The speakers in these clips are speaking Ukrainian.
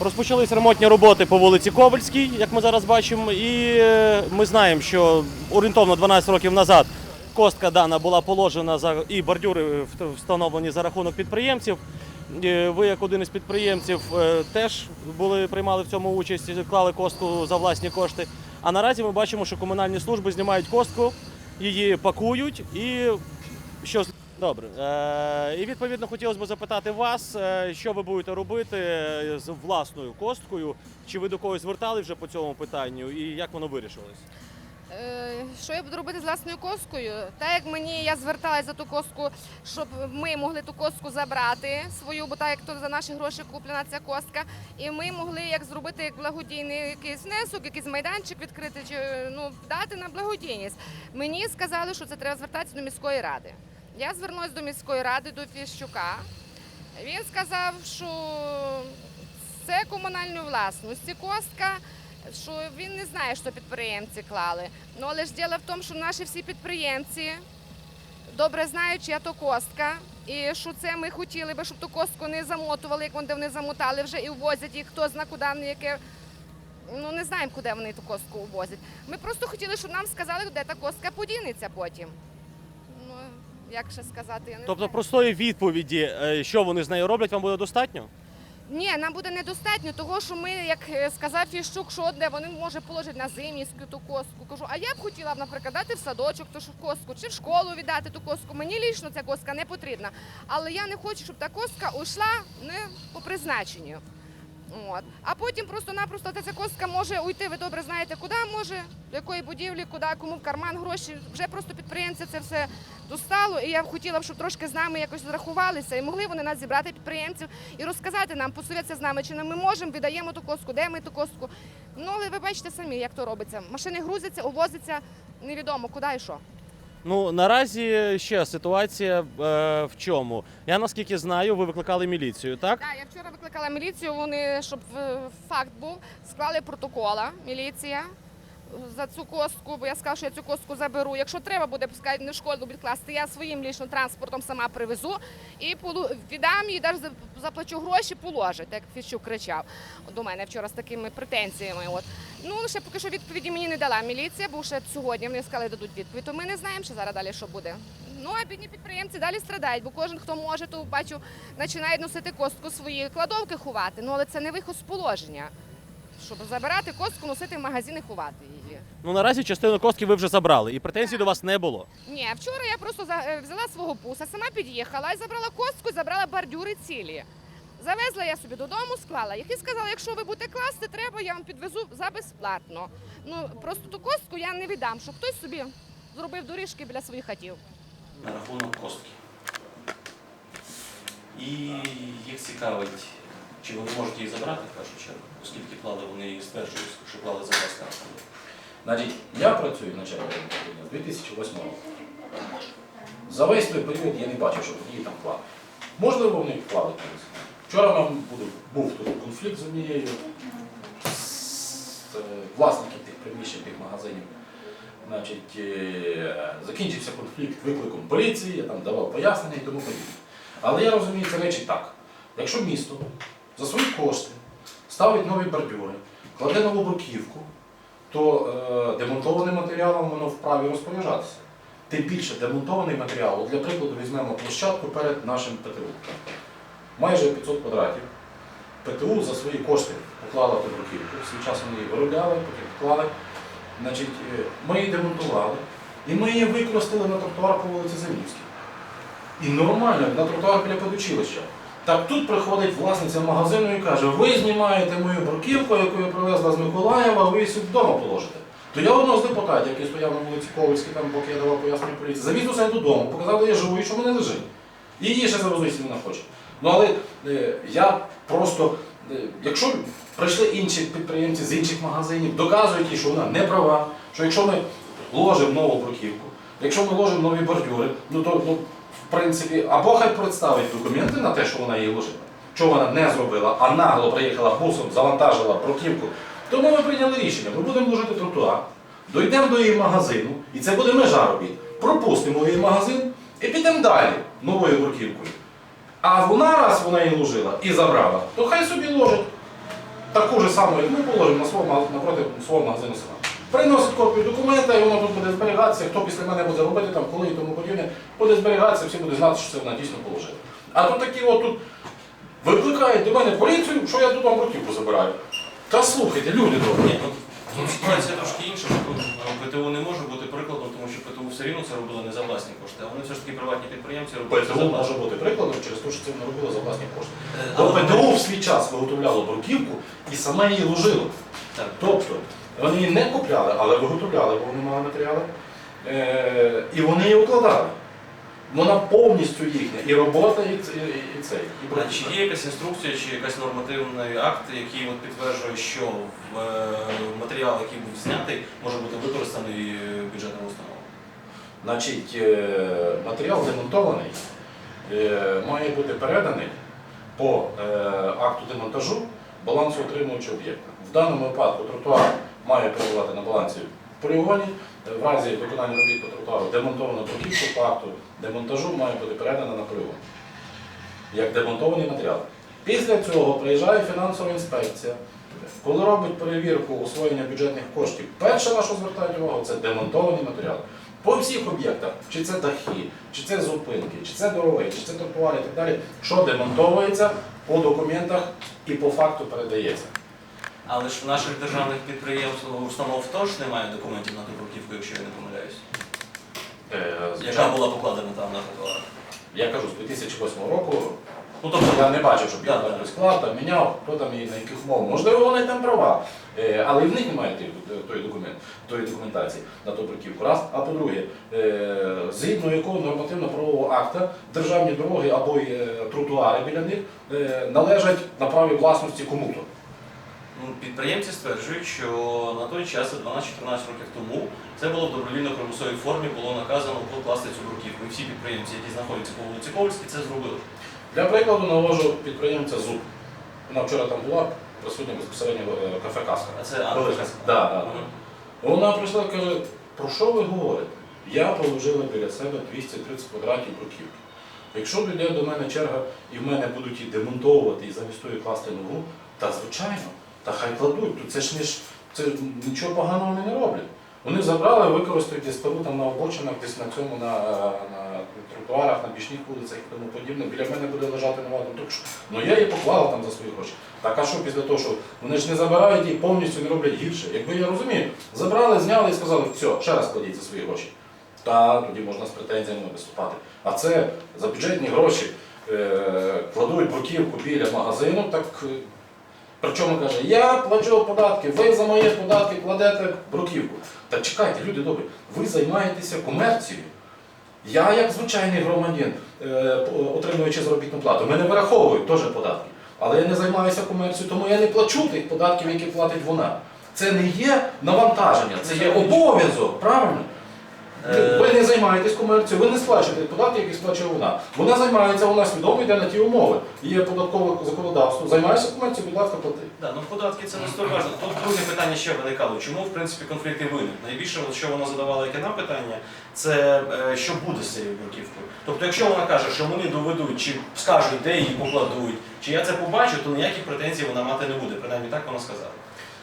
Розпочались ремонтні роботи по вулиці Ковальській, як ми зараз бачимо, і е, ми знаємо, що орієнтовно 12 років назад костка дана була положена за і бордюри встановлені за рахунок підприємців. Е, Ви, як один із підприємців, е, теж були приймали в цьому участь, клали костку за власні кошти. А наразі ми бачимо, що комунальні служби знімають костку, її пакують і що з- добре. Е, і відповідно хотілося б запитати вас, е, що ви будете робити е, з власною косткою? Чи ви до когось звертали вже по цьому питанню, і як воно вирішилось? Е, Що я буду робити з власною коскою? Так як мені я зверталася за ту коску, щоб ми могли ту коску забрати свою, бо так як то за наші гроші куплена ця костка, і ми могли як зробити як благодійний якийсь внесок, якийсь майданчик відкрити, чи ну дати на благодійність. Мені сказали, що це треба звертатися до міської ради. Я звернулася до міської ради, до Фіщука. Він сказав, що це комунальної власності костка, що він не знає, що підприємці клали. Ну але ж діло в тому, що наші всі підприємці добре знають, чия то костка. І що це ми хотіли би, щоб ту костку не замотували, як вони вони замотали вже і ввозять їх, хто зна куди яке. Ну не знаємо, куди вони ту костку ввозять. Ми просто хотіли, щоб нам сказали, де та костка подінеться потім. Як ще сказати, я не Тобто знаю. простої відповіді, е, що вони з нею роблять, вам буде достатньо? Ні, нам буде недостатньо, того що ми, як е, сказав Фіщук, що де вони може положити на зимівську ту костку. Кажу, а я б хотіла б, наприклад, дати в садочок ту ж костку, чи в школу віддати ту костку. Мені лічно ця костка не потрібна. Але я не хочу, щоб та костка уйшла не по призначенню. От. А потім просто-напросто ця костка може уйти, ви добре знаєте, куди може, до якої будівлі, куди, кому в карман гроші. Вже просто підприємці це все достало. І я б хотіла, щоб трошки з нами якось зрахувалися і могли вони нас зібрати підприємців і розказати нам, посовітися з нами, чи не ми можемо, віддаємо ту костку, де ми ту костку. Ну, але ви бачите самі, як то робиться. Машини грузяться, увозяться, невідомо куди і що. Ну наразі ще ситуація е, в чому? Я наскільки знаю, ви викликали міліцію, так? Так, я вчора викликала міліцію, вони, щоб е, факт був, склали протокола, міліція. За цю костку, бо я сказала, що я цю костку заберу. Якщо треба буде пускай не в школу відкласти, я своїм лічним транспортом сама привезу і віддам їй, навіть заплачу гроші, положить, як Фіщук кричав до мене вчора з такими претензіями. От. Ну, ще поки що відповіді мені не дала міліція, бо ще сьогодні вони сказали, дадуть відповідь, то ми не знаємо, що зараз далі що буде. Ну, а бідні підприємці далі страдають, бо кожен, хто може, то бачу, починає носити костку свої кладовки ховати. Ну, але це не виход з положення. Щоб забирати костку, носити в магазин і ховати її. Ну наразі частину костки ви вже забрали, і претензій до вас не було. Ні, вчора я просто за- е, взяла свого пуса, сама під'їхала і забрала костку, і забрала бордюри цілі. Завезла я собі додому, склала їх і сказала, якщо ви будете класти, треба, я вам підвезу за безплатно. Ну просто ту костку я не віддам, щоб хтось собі зробив доріжки біля своїх хатів. на рахунок костки. І їх цікавить, чи вони можуть її забрати в першу чергу, оскільки клали вони її стверджують, що клали за власне авто. Значить, я працюю начальником управління з 2008 року. За весь той період я не бачив, щоб її там клали. Можливо, вони вклали колись. Вчора нам був, тут конфлікт з однією з е, власників тих приміщень, тих магазинів. Значить, е, закінчився конфлікт викликом поліції, я там давав пояснення і тому подібне. Але я розумію ці речі так. Якщо місто за свої кошти ставить нові бордюри, кладе нову бруківку, то е, демонтованим матеріалом воно вправі розпоряджатися. Тим більше демонтований матеріал, для прикладу, візьмемо площадку перед нашим ПТУ. Майже 500 квадратів. ПТУ за свої кошти поклала ту бруківку. Свій час вони її виробляли, потім поклали. Значить, е, ми її демонтували і ми її використали на тротуар по вулиці Зимівській. І нормально, на тротуар біля педучилища. Так тут приходить власниця магазину і каже, ви знімаєте мою бруківку, яку я привезла з Миколаєва, ви її сюди вдома положите. То я одного з депутатів, який стояв на вулиці Ковальській, там, поки я давав пояснення поліції, завіз усе додому, показав, де я живу і що мене лежить. І її ще якщо вона хоче. Ну але е, я просто, е, якщо прийшли інші підприємці з інших магазинів, доказують їй, що вона не права, що якщо ми ложимо нову бруківку, якщо ми ложимо нові бордюри, ну то ну, в принципі, або хай представить документи на те, що вона її ложила, що вона не зробила, а нагло приїхала бусом, завантажила бруківку, то ми прийняли рішення, ми будемо ложити тротуар, дійдемо до її магазину, і це буде межа робіт. Пропустимо її магазин і підемо далі новою бруківкою. А вона раз вона її ложила і забрала, то хай собі ложить. таку ж саму, як ми положимо на свого, напроти свого магазину села. Приносить копію документа, і воно тут буде зберігатися, хто після мене буде робити, там, коли і тому подібне, буде зберігатися, всі будуть знати, що це вона дійсно положила. А тут такі от тут викликають до мене поліцію, що я тут вам бруківку забираю. Та слухайте, люди добрі. Ні, ну, тут ситуація трошки інша, тут е, ПТУ не може бути прикладом, тому що ПТУ все рівно це робили не за власні кошти, а вони все ж таки приватні підприємці робили за ПТУ власні. може бути прикладом через те, що це вони робили за власні кошти. Е, Бо але ПТУ в свій час виготовляло бруківку і саме її ложило. Так. Тобто вони її не купляли, але виготовляли, бо вони мали матеріали. Е, і вони її укладали. Вона повністю їхня. І робота, і, цей. І А чи є якась інструкція, чи якась нормативний акт, який от підтверджує, що е, матеріал, який був знятий, може бути використаний е, бюджетною установою? Значить, матеріал демонтований має бути переданий по акту демонтажу балансу отримувача об'єкта. В даному випадку тротуар має перебувати на балансі в полігоні. В разі виконання робіт по тротуару демонтовано бруківку по демонтажу має бути передана на полігон. Як демонтований матеріал. Після цього приїжджає фінансова інспекція. Коли робить перевірку освоєння бюджетних коштів, перше на що звертають увагу, це демонтовані матеріали. По всіх об'єктах, чи це дахи, чи це зупинки, чи це дороги, чи це тротуари і так далі, що демонтовується по документах і по факту передається. Але ж в наших державних підприємств установ теж немає документів на ту бруківку, якщо я не помиляюсь. Е, Яка була покладена там на тротуар. Я кажу, з 2008 року Ну тобто, я не бачив, щоб Да, я да. там склад там міняв, хто там і на яких умовах. Можливо, вони там права, Е, але і в них немає тих- тої, документ, тої документації на ту бруківку. Раз. А по-друге, е, згідно якого нормативно-правового акта державні дороги або й, е, тротуари біля них е, належать на праві власності кому-то. Ну, підприємці стверджують, що на той час, 12-14 років тому, це було в добровільно-примусовій формі, було наказано покласти цю бруківку. І всі підприємці, які знаходяться по вулиці Ковальській, це зробили. Для прикладу навожу підприємця ЗУБ. Вона вчора там була, присутня безпосередньо е, кафе Каска. А це. Анна. Да, да. Вона прийшла і каже, про що ви говорите? Я положила біля себе 230 квадратів бруківки. Якщо дійде до мене черга і в мене будуть її демонтовувати і замість тої класти нову, та звичайно, та хай кладуть, то це ж не ж це нічого поганого вони не роблять. Вони забрали, використають десь стару там на обочинах, десь на цьому, на, на тротуарах, на бічних вулицях і тому подібне. Біля мене буде лежати нова так Ну я її поклала там за свої гроші. Так а що після того, що вони ж не забирають її повністю не роблять гірше. Якби я розумію, забрали, зняли і сказали, все, ще раз кладіть за свої гроші. Та тоді можна з претензіями виступати. А це за бюджетні гроші е, кладуть бруківку біля магазину, так причому каже, я плачу податки, ви за мої податки кладете бруківку. Та чекайте, люди добрі, ви займаєтеся комерцією. Я, як звичайний громадян, е, отримуючи заробітну плату, мене вираховують теж податки. Але я не займаюся комерцією, тому я не плачу тих податків, які платить вона. Це не є навантаження, це є обов'язок, правильно? Е, Ви не займаєтесь комерцією, ви не сплачуєте податки, які сплачує вона. Вона займається, вона свідомо йде на ті умови. Є податкове законодавство. Займаєшся комерцією, будь ласка, плати. Да, ну податки це не столь важливо. Тут друге питання ще виникало. Чому в принципі конфлікти виник? Найбільше, от, що вона задавала яке нам питання, це е, що буде з цією бруківкою. Тобто, якщо вона каже, що вони доведуть, чи скажуть, де її покладуть, чи я це побачу, то ніяких претензій вона мати не буде. Принаймні так вона сказала.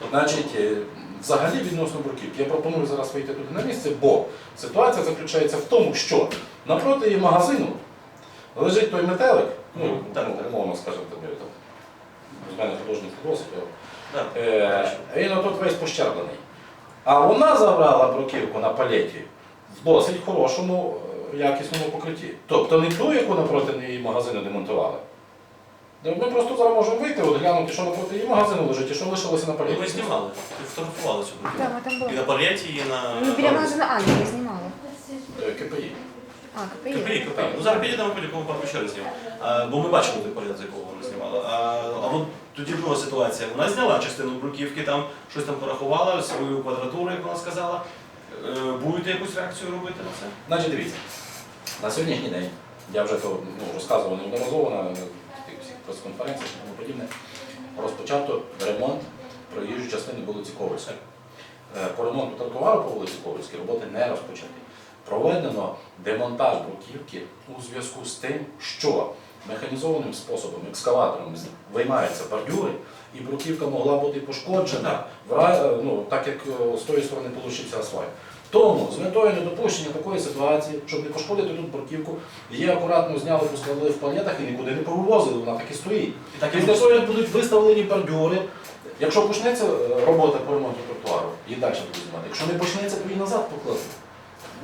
Значить, е, взагалі відносно бруківки, я пропоную зараз вийти туди на місце, бо ситуація заключається в тому, що напроти її магазину лежить той метелик, ну, так, ну, умовно скажемо, там, з мене художник досить, Да. Е, він отут весь пощерблений. А вона забрала бруківку на палеті в досить хорошому е, якісному покритті. Тобто не ту, яку напроти її магазину демонтували. Ну, Ми просто зараз можемо вийти, от глянути, що напроти її магазину лежить і що лишилося на Ну, ми знімали, фотографували цю. Так, ми там І були. на палеті, і на Ну, біля магазину Ані я знімала. Е, КПІ. А, КПІ. КПІ, КПІ. Ну зараз підійдемо потім кому папу ще раз знімемо. А, Бо ми бачили той поряд, з якого вони знімали. А, а от тоді друга ситуація. Вона зняла частину бруківки, там щось там порахувала, свою квадратуру, як вона сказала. Е, Будете якусь реакцію робити на це? Значить, дивіться, на сьогоднішній день, я вже то ну, розказував неодноразово на прес-конференціях і тому подібне, розпочато ремонт проїжджої частини вулиці Ковальської. Е, По ремонту тротуару по вулиці Ковальській роботи не розпочаті. Проведено демонтаж бруківки у зв'язку з тим, що механізованим способом, екскаватором виймаються бордюри, і бруківка могла бути пошкоджена, в ну, так як е, з тої сторони получився асфальт. Тому з метою недопущення такої ситуації, щоб не пошкодити тут бруківку, її акуратно зняли, поскладали в палетах і нікуди не повивозили, вона так і стоїть. І так і того, будуть виставлені бордюри, якщо почнеться е, робота по ремонту тротуару, її далі будуть знімати. Якщо не почнеться, то її назад покладуть.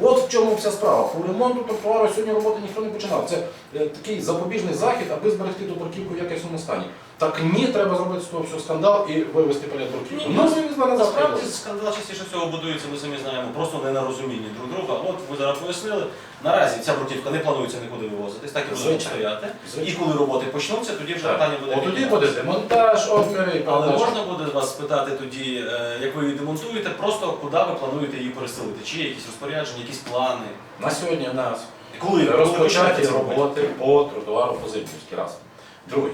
От в чому вся справа. По ремонту тротуару сьогодні роботи ніхто не починав. Це е, такий запобіжний захід, аби зберегти ту бруківку в якісному стані. Так ні, треба зробити з того всього скандал і палет бруківку. Ні, Ну, вивезла назад. Насправді скандал частіше всього будується, ми самі знаємо, просто не на розумінні друг друга. От ви зараз пояснили. Наразі ця бруківка не планується нікуди вивозитись, так і буде Звичайно. стояти. І Звичайно. коли роботи почнуться, тоді вже питання буде. От тоді підніматися. буде демонтаж, обміри, Але продаж. можна буде вас спитати тоді, е, як ви її демонтуєте, просто куди ви плануєте її переселити? Чи є якісь розпорядження, якісь плани? На сьогодні у нас Коли коли розпочаті почнете це робити? роботи по тротуару Позитівський раз. Другий.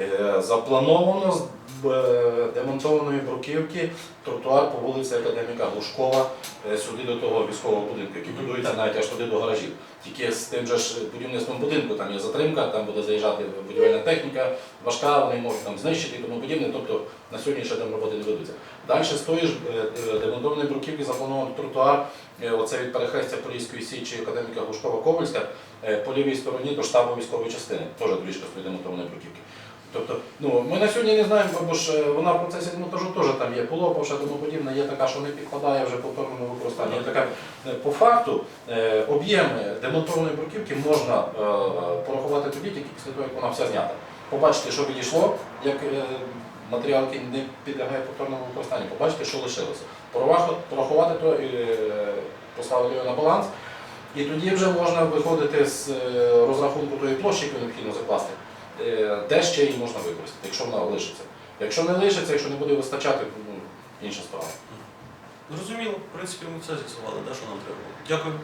Е, Заплановано з е, демонтованої бруківки тротуар по вулиці Академіка Глушкова е, сюди до того військового будинку, який будується навіть аж туди до гаражів. Тільки з тим же ж будівництвом будинку, там є затримка, там буде заїжджати будівельна техніка, важка, вони можуть там знищити і тому подібне. Тобто на сьогодні ще там роботи не ведуться. Далі з тої ж демонтованої бруківки заплановано тротуар, оце від перехрестя Поліської січі академіка Глушкова-Ковальська, е, по лівій стороні до штабу військової частини, теж доріжка стоїть демонтованої бруківки. Тобто, ну, ми на сьогодні не знаємо, бо ж е, вона в процесі демонтажу теж там є полопавша, тому подібне, є така, що не підкладає вже повторному використанню. Є така, е, по факту, е, об'єм е, демонтованої бруківки можна порахувати тоді, тільки після того, як вона вся знята. Побачити, що відійшло, як матеріал, який не підлягає повторному використанню, побачити, що лишилося. Порахувати, то і поставити його на баланс. І тоді вже можна виходити з розрахунку тої площі, яку необхідно закласти, де ще її можна використати, якщо вона лишиться. Якщо не лишиться, якщо не буде вистачати, ну, інша справа. Зрозуміло, в принципі, ми це з'ясували, де що нам треба. Дякую.